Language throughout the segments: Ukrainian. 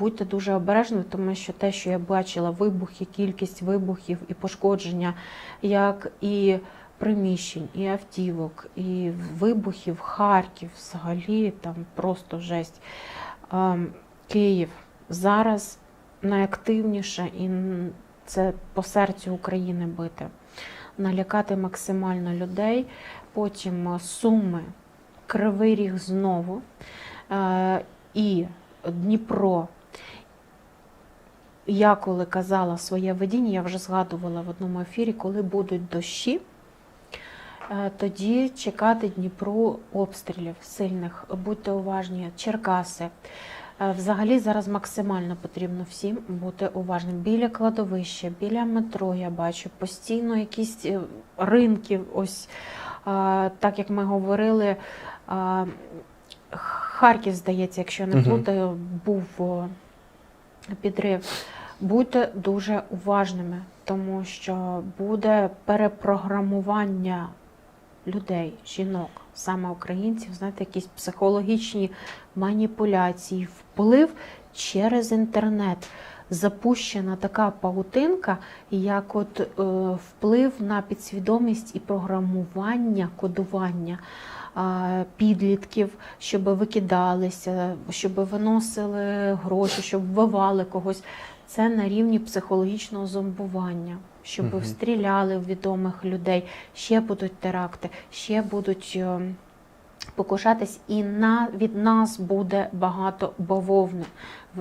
будьте дуже обережні, тому що те, що я бачила, вибухи, кількість вибухів і пошкодження, як і приміщень, і автівок, і вибухів, Харків, взагалі там просто жесть. Ем, Київ зараз найактивніше і це по серцю України бити. Налякати максимально людей. Потім е, Суми, Кривий Ріг знову. Е, І Дніпро. Я коли казала своє видіння, я вже згадувала в одному ефірі, коли будуть дощі, е, тоді чекати Дніпру обстрілів сильних. Будьте уважні, Черкаси. Е, Взагалі зараз максимально потрібно всім бути уважним. Біля кладовища, біля метро я бачу постійно якісь е, ринки. Ось так як ми говорили, Харків, здається, якщо не плутаю, був підрив. Будьте дуже уважними, тому що буде перепрограмування людей, жінок, саме українців, знаєте, якісь психологічні маніпуляції, вплив через інтернет. Запущена така паутинка, як от е, вплив на підсвідомість і програмування, кодування підлітків, щоб викидалися, щоб виносили гроші, щоб вбивали когось. Це на рівні психологічного зомбування, щоб угу. стріляли в відомих людей, ще будуть теракти, ще будуть е, покушатись, і на, від нас буде багато бавовни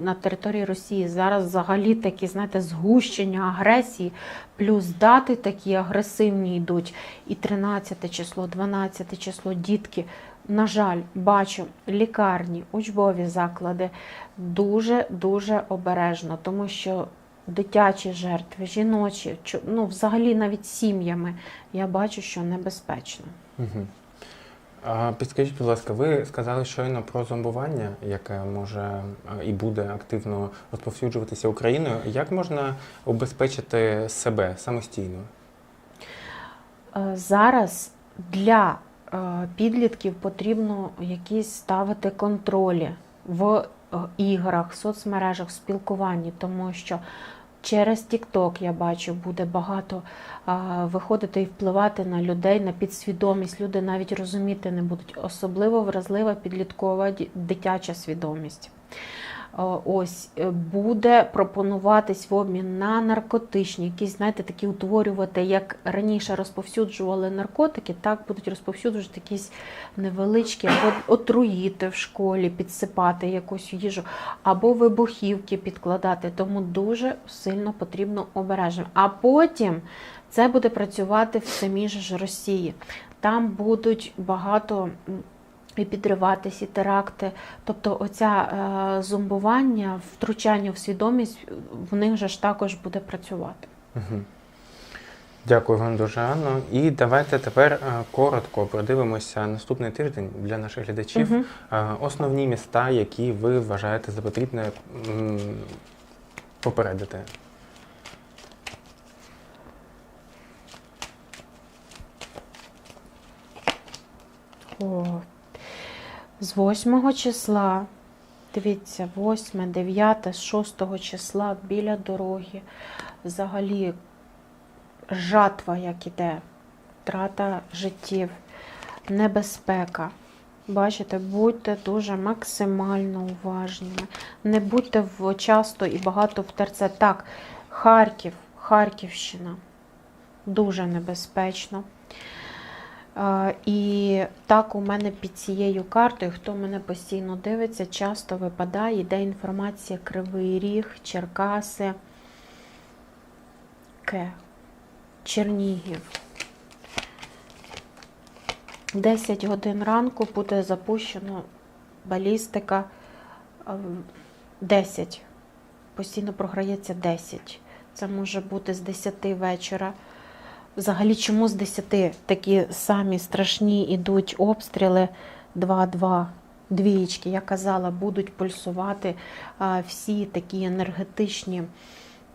на території Росії. Зараз взагалі такі, знаєте, згущення агресії, плюс дати такі агресивні йдуть. І 13 число, 12 число, дітки. На жаль, бачу лікарні, учбові заклади дуже дуже обережно, тому що дитячі жертви, жіночі, ну взагалі навіть сім'ями, я бачу, що небезпечно. Угу. Підскажіть, будь ласка, ви сказали щойно про зомбування, яке може і буде активно розповсюджуватися Україною. Як можна убезпечити себе самостійно? Е, Зараз для е, підлітків потрібно якісь ставити контролі в е, іграх, соцмережах, спілкуванні, тому що через TikTok, я бачу, буде багато а, виходити і впливати на людей, на підсвідомість. Люди навіть розуміти не будуть. Особливо вразлива підліткова дитяча свідомість. Е, Ось е, буде пропонуватись в обмін на наркотичні, якісь, знаєте, такі утворювати, як раніше розповсюджували наркотики, так будуть розповсюджувати якісь невеличкі, або отруїти в школі, підсипати якусь їжу, або вибухівки підкладати. Тому дуже сильно потрібно обережно. А потім це буде працювати в самій ж Росії. Там будуть багато. І підриватись, і теракти. Тобто оця е, зомбування, втручання в свідомість в них же ж також буде працювати. Угу. Дякую вам дуже, Анно. І давайте тепер е, коротко продивимося наступний тиждень для наших глядачів. Е, Основні міста, які ви вважаєте за потрібне м, попередити. О, з 8 числа, дивіться, 8, 9, 6 числа біля дороги. Взагалі жатва, як іде, втрата життів, небезпека. Бачите, будьте дуже максимально уважними. Не будьте часто і багато в терце. Так, Харків, Харківщина. Дуже небезпечно. І так у мене під цією картою, хто мене постійно дивиться, часто випадає, йде інформація Кривий Ріг, Черкаси, Ке, Чернігів. 10 годин ранку буде запущено балістика. е, 10. Постійно програється 10. Це може бути з 10 вечора. Взагалі, чому з 10 такі самі страшні ідуть обстріли? 2-2, двієчки, я казала, будуть пульсувати всі такі енергетичні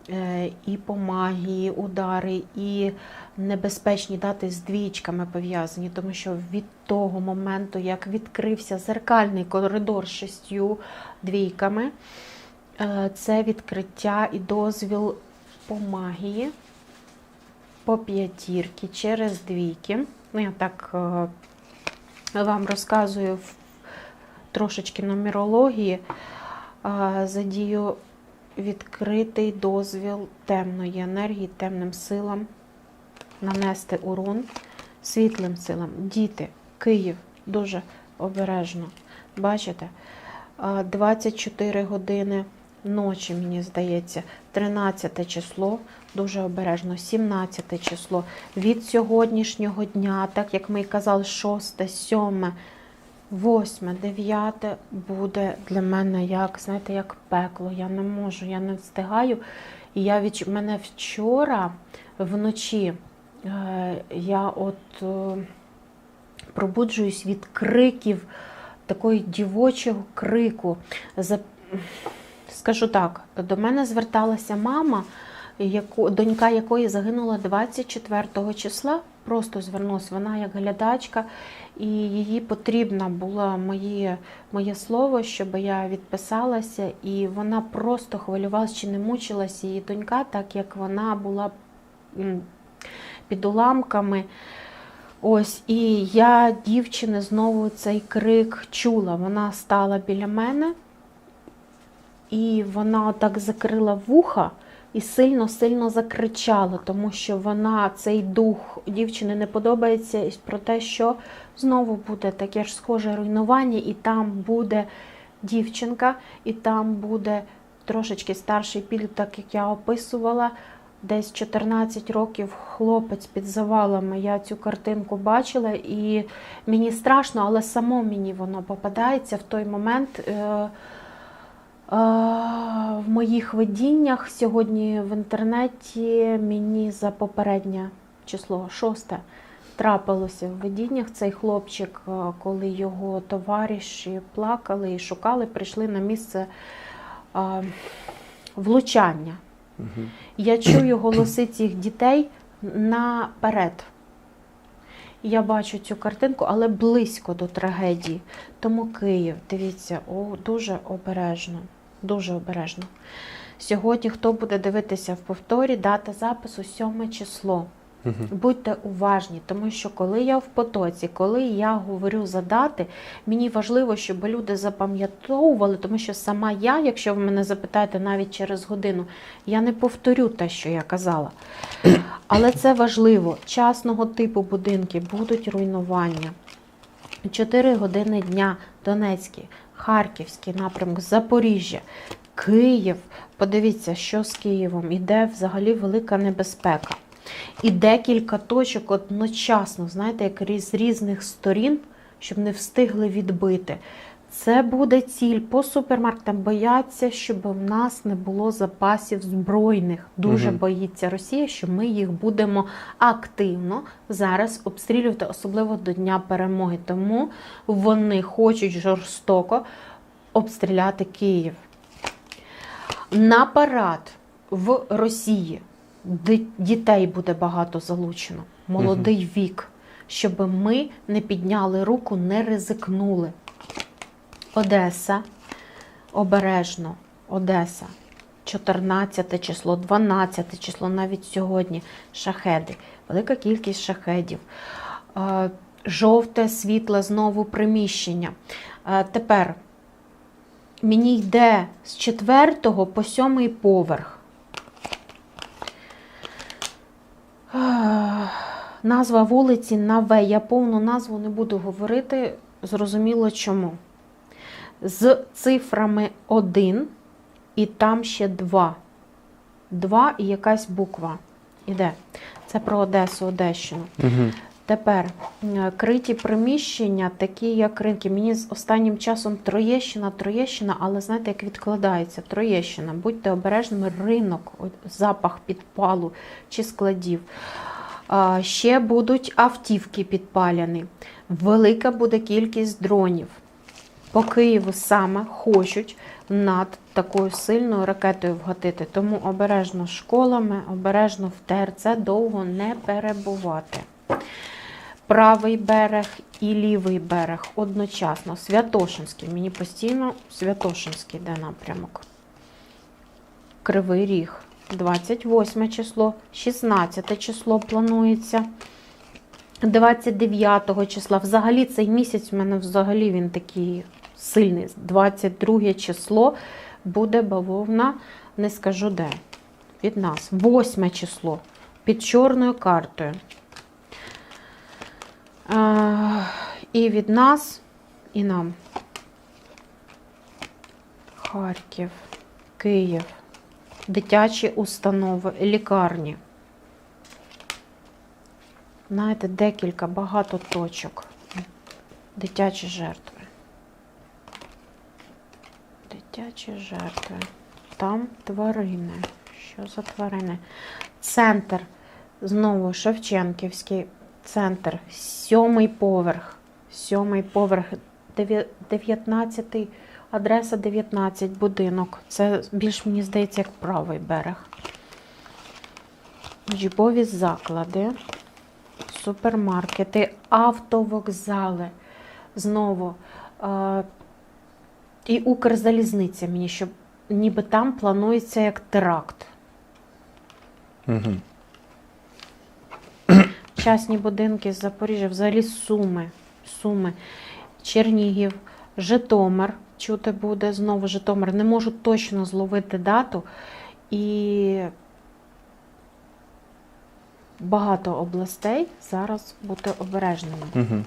е, і по магії, удари, і небезпечні дати з двічками пов'язані, тому що від того моменту, як відкрився зеркальний коридор з шістю двійками, Е, Це відкриття і дозвіл по магії, по п'ятірки, через двійки. Ну, я так е, вам розказую трошечки нумерології. Е, Задію відкритий дозвіл темної енергії, темним силам, нанести урон світлим силам. Діти, Київ, дуже обережно. Бачите? 24 години ночі, мені здається, 13 число, дуже обережно, 17 число. Від сьогоднішнього дня, так як ми і казали, 6, 7, 8, 9 буде для мене як, знаєте, як пекло. Я не можу, я не встигаю. І я від мене вчора вночі е, я от е, пробуджуюсь від криків, такої дівочого крику. За... Скажу так, до мене зверталася мама, яку, донька якої загинула 24 числа. Просто звернулася вона як глядачка, і їй потрібна була моє, моє слово, щоб я відписалася, і вона просто хвилювалася, чи не мучилася її донька, так як вона була під уламками. Ось, і я дівчини знову цей крик чула. Вона стала біля мене, і вона отак закрила вуха і сильно-сильно закричала, тому що вона, цей дух дівчини не подобається про те, що знову буде таке ж схоже руйнування, і там буде дівчинка, і там буде трошечки старший підліток, так як я описувала. Десь 14 років хлопець під завалами. Я цю картинку бачила, і мені страшно, але само мені воно попадається в той момент. Е, в моїх видіннях сьогодні в інтернеті мені за попереднє число шосте трапилося в видіннях. Цей хлопчик, коли його товариші плакали і шукали, прийшли на місце е, влучання. Угу. Я чую голоси цих дітей наперед. Я бачу цю картинку, але близько до трагедії. Тому Київ, дивіться, о, дуже обережно. Дуже обережно. Сьогодні, хто буде дивитися в повторі, дата запису 7 число. Угу. Будьте уважні, тому що коли я в потоці, коли я говорю за дати, мені важливо, щоб люди запам'ятовували, тому що сама я, якщо ви мене запитаєте навіть через годину, я не повторю те, що я казала. Але це важливо. Частного типу будинки будуть руйнування. 4 години дня Донецький, Харківський напрямок, Запоріжжя, Київ. Подивіться, що з Києвом. Іде взагалі велика небезпека. І декілька точок одночасно, знаєте, як з різних сторін, щоб не встигли відбити. Це буде ціль по супермаркетам. Бояться, щоб в нас не було запасів збройних. Дуже Мгм. боїться Росія, що ми їх будемо активно зараз обстрілювати, особливо до Дня перемоги. Тому вони хочуть жорстоко обстріляти Київ. На парад в Росії дітей буде багато залучено, молодий вік, щоб ми не підняли руку, не ризикнули. Одеса, обережно, Одеса. 14 число, 12 число, навіть сьогодні шахеди, велика кількість шахедів. Е, Жовте, світле знову приміщення. Е, Тепер мені йде з 4 по 7 поверх. Назва вулиці Наве. Я повну назву не буду говорити. Зрозуміло чому. З цифрами 1 і там ще 2. 2 і якась буква. Іде. Це про Одесу, Одещину. Угу. Тепер криті приміщення, такі як ринки. Мені з останнім часом Троєщина, Троєщина, але знаєте, як відкладається Троєщина. Будьте обережними, ринок, запах підпалу чи складів. Ще будуть автівки підпаляні. Велика буде кількість дронів. По Києву саме хочуть над такою сильною ракетою вгатити. Тому обережно школами, обережно в ТРЦ довго не перебувати. Правий берег і лівий берег одночасно. Святошинський. Мені постійно Святошинський йде напрямок. Кривий Ріг. 28 число, 16 число планується. 29 числа. Взагалі цей місяць в мене взагалі він такий сильний. 22 число буде бавовна, не скажу де. Від нас. 8 число під чорною картою. А, і від нас, і нам. Харків, Київ, дитячі установи, лікарні. Знаєте, декілька, багато точок. Дитячі жертви. Дитячі жертви. Там тварини. Що за тварини? Центр. Знову Шевченківський центр. Сьомий поверх. Сьомий поверх. Дев'я- 19 адреса 19, будинок. Це більш, мені здається, як правий берег. Учбові заклади супермаркети, автовокзали. Знову. І Укрзалізниця мені, щоб ніби там планується як теракт. Угу. Частні будинки з Запоріжжя, взагалі Суми, Суми, Чернігів, Житомир. Чути буде знову Житомир. Не можу точно зловити дату. І багато областей зараз бути обережними. Угу.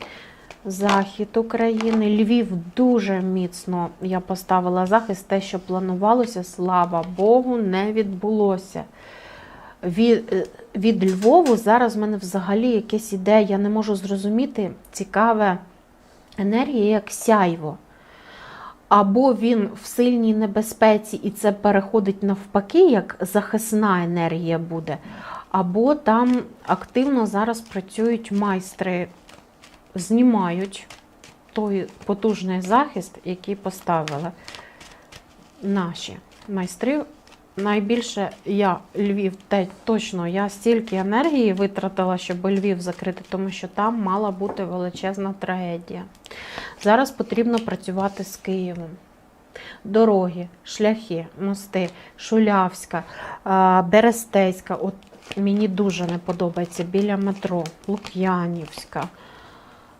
Захід України, Львів дуже міцно я поставила захист. Те, що планувалося, слава Богу, не відбулося. Від, е, від Львову зараз в мене взагалі якась ідея, я не можу зрозуміти цікаве енергія, як сяйво. Або він в сильній небезпеці, і це переходить навпаки, як захисна енергія буде, або там активно зараз працюють майстри знімають той потужний захист, який поставили наші майстри. Найбільше я Львів, те точно я стільки енергії витратила, щоб Львів закрити, тому що там мала бути величезна трагедія. Зараз потрібно працювати з Києвом. Дороги, шляхи, мости, Шулявська, Берестейська. От мені дуже не подобається біля метро, Лук'янівська.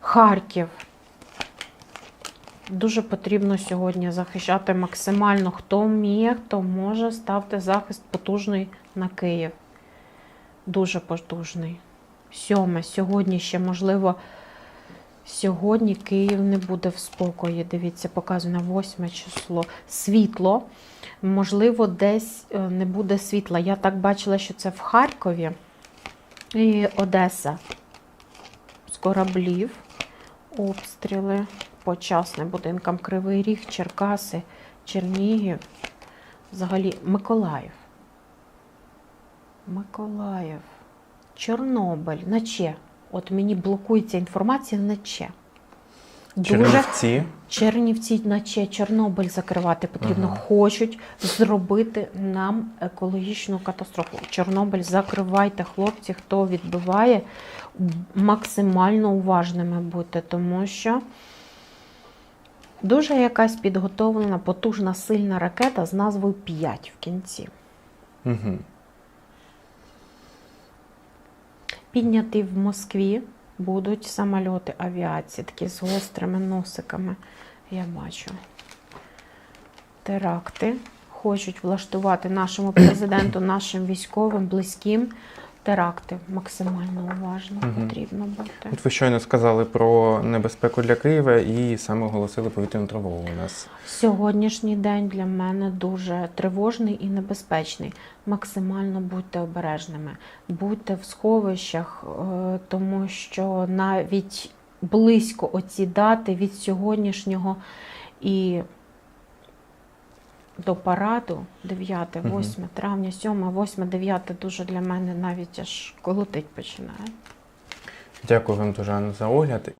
Харків. Дуже потрібно сьогодні захищати максимально. Хто вміє, хто може, ставте захист потужний на Київ. Дуже потужний. Сьоме. Сьогодні ще, можливо, сьогодні Київ не буде в спокої. Дивіться, показано восьме число. Світло. Можливо, десь е, не буде світла. Я так бачила, що це в Харкові і Одеса. З кораблів обстріли по частним будинкам Кривий Ріг, Черкаси, Чернігів, взагалі Миколаїв. Миколаїв, Чорнобиль, наче. От мені блокується інформація наче. Дуже Чернівці. Чернівці, наче Чорнобиль закривати потрібно. Ага. Хочуть зробити нам екологічну катастрофу. Чорнобиль закривайте, хлопці, хто відбиває, максимально уважними будьте, тому що дуже якась підготовлена, потужна, сильна ракета з назвою 5 в кінці. Угу. Підняті в Москві будуть самольоти авіації, такі з гострими носиками. Я бачу. Теракти. Хочуть влаштувати нашому президенту, нашим військовим, близьким. Теракти максимально уважно Мгм. потрібно бути. От ви щойно сказали про небезпеку для Києва і саме оголосили повітряну тривогу у нас. Сьогоднішній день для мене дуже тривожний і небезпечний. Максимально будьте обережними, будьте в сховищах, е, тому що навіть близько оці дати від сьогоднішнього і до параду 9, Мгм. 8 травня, 7, 8, 9 дуже для мене навіть аж колотить починає. Дякую вам дуже Анна, за огляд.